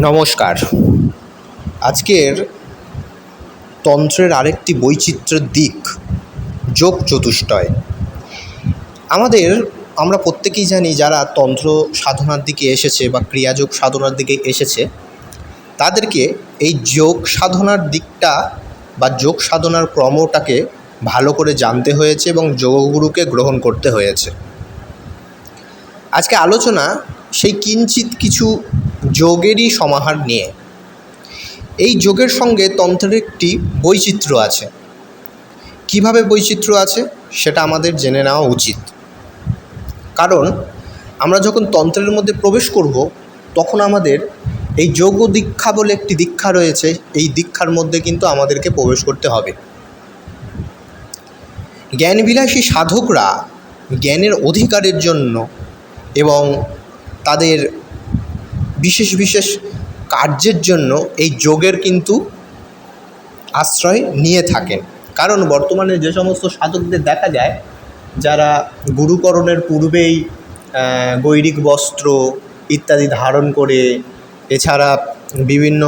নমস্কার। আজকের তন্ত্রের আরেকটি বৈচিত্র্যের দিক, যোগ চতুষ্টয়। আমাদের, আমরা প্রত্যেকেই জানি যারা তন্ত্র সাধনার দিকে এসেছে বা ক্রিয়াযোগ সাধনার দিকে এসেছে, তাদেরকে এই যোগ সাধনার দিকটা বা যোগ সাধনার ক্রমটাকে ভালো করে জানতে হয়েছে এবং যোগগুরুকে গ্রহণ করতে হয়েছে। আজকে আলোচনা সেই কিঞ্চিত কিছু যোগেরই সমাহার নিয়ে। এই যোগের সঙ্গে তন্ত্রের একটি বৈচিত্র্য আছে। কীভাবে বৈচিত্র্য আছে সেটা আমাদের জেনে নেওয়া উচিত। কারণ আমরা যখন তন্ত্রের মধ্যে প্রবেশ করব, তখন আমাদের এই যোগ দীক্ষা বলে একটি দীক্ষা রয়েছে, এই দীক্ষার মধ্যে কিন্তু আমাদেরকে প্রবেশ করতে হবে। জ্ঞানবিলাসী সাধকরা জ্ঞানের অধিকারের জন্য এবং তাদের বিশেষ বিশেষ কার্যের জন্য এই যোগের কিন্তু আশ্রয় নিয়ে থাকেন। কারণ বর্তমানে যে সমস্ত সাধকদের দেখা যায়, যারা গুরুকরণের পূর্বেই গৈরিক বস্ত্র ইত্যাদি ধারণ করে, এছাড়া বিভিন্ন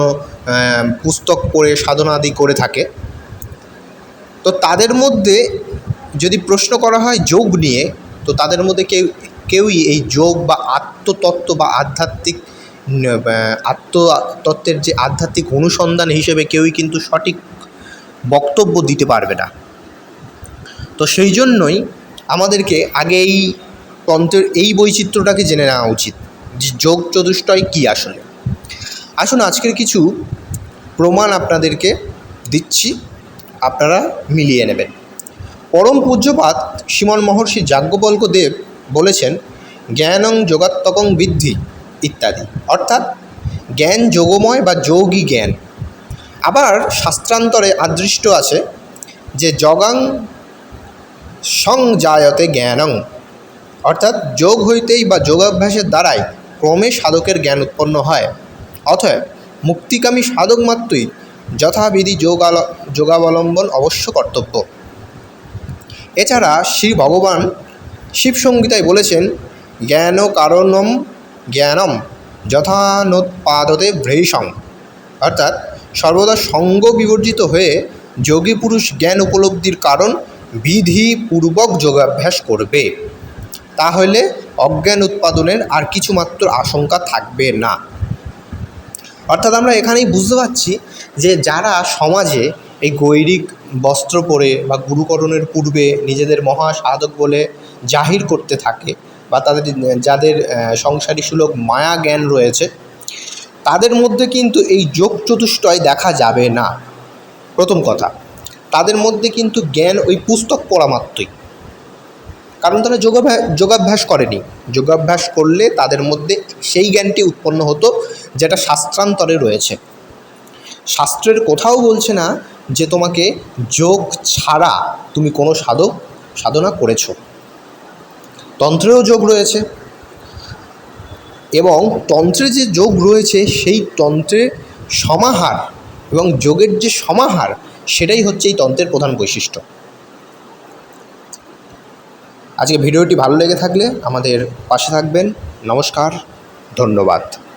পুস্তক পড়ে, সাধনাদি করে থাকে। তো তাদের মধ্যে যদি প্রশ্ন করা হয় যোগ নিয়ে, তো তাদের মধ্যে কেউ, কেউই এই যোগ বা আত্মতত্ত্ব বা আধ্যাত্মিক আত্মতত্ত্বের যে আধ্যাত্মিক অনুসন্ধান হিসেবে কেউই কিন্তু সঠিক বক্তব্য দিতে পারবে না। তো সেই জন্যই আমাদেরকে আগে এই তন্ত্রের এই বৈচিত্র্যটাকে জেনে নেওয়া উচিত যে যোগ চতুষ্টয় কী আসলে। আসুন আজকের কিছু প্রমাণ আপনাদেরকে দিচ্ছি, আপনারা মিলিয়ে নেবেন। পরম পূজ্যপাত শ্রীমন মহর্ষি যাজ্ঞবল্ক দেব বলেছেন, জ্ঞানং যোগাত্মকং বৃদ্ধি। ইত্যাদি। অর্থাৎ জ্ঞান যোগময় বা যোগী জ্ঞান। আবার শাস্ত্রান্তরে আদৃষ্ট আছে যে জগাং সংজায়তে জ্ঞানং। অর্থাৎ যোগ হইতেই বা যোগাভ্যাসের দ্বারাই ক্রমে সাধকের জ্ঞান উৎপন্ন হয়। অতএব মুক্তিকামী সাধক মাত্রই যথাবিধি যোগাল, যোগাবলম্বন অবশ্য কর্তব্য। এছাড়া শ্রী ভগবান শিবসংগীতায় বলেছেন জ্ঞান কারণম জ্ঞানম যথানোৎপাদতে ভ্রেষং। অর্থাৎ সর্বদা সঙ্গ বিবর্জিত হয়ে যোগী পুরুষ জ্ঞান উপলব্ধির কারণ বিধিপূর্বক যোগাভ্যাস করবে। তাহলে অজ্ঞান উৎপাদনের আর কিছুমাত্র আশঙ্কা থাকবে না। অর্থাৎ আমরা এখানেই বুঝতে পারছি যে যারা সমাজে এই গৈরিক বস্ত্র পরে বা গুরুকরণের পূর্বে নিজেদের মহা সাধক বলে জাহির করতে থাকে বা তাদের, যাদের সংসারী সুলভ মায়া জ্ঞান রয়েছে, তাদের মধ্যে কিন্তু এই যোগ চতুষ্টয় দেখা যাবে না। প্রথম কথা, তাদের মধ্যে কিন্তু জ্ঞান ওই পুস্তক পড়া মাত্রই। কারণ তারা যোগাভ্যাস যোগাভ্যাস করেনি। যোগাভ্যাস করলে তাদের মধ্যে সেই জ্ঞানটি উৎপন্ন হতো যেটা শাস্ত্রান্তরে রয়েছে। শাস্ত্রের কোথাও বলছে না যে তোমাকে যোগ ছাড়া তুমি কোনো সাধক, সাধনা করেছ। তন্ত্রেও যোগ রয়েছে। এবং তন্ত্রে যে যোগ রয়েছে, সেই তন্ত্রের সমাহার এবং যোগের যে সমাহার, সেটাই হচ্ছে এই তন্ত্রের প্রধান বৈশিষ্ট্য। আজকে ভিডিওটি ভালো লেগে থাকলে আমাদের পাশে থাকবেন। নমস্কার, ধন্যবাদ।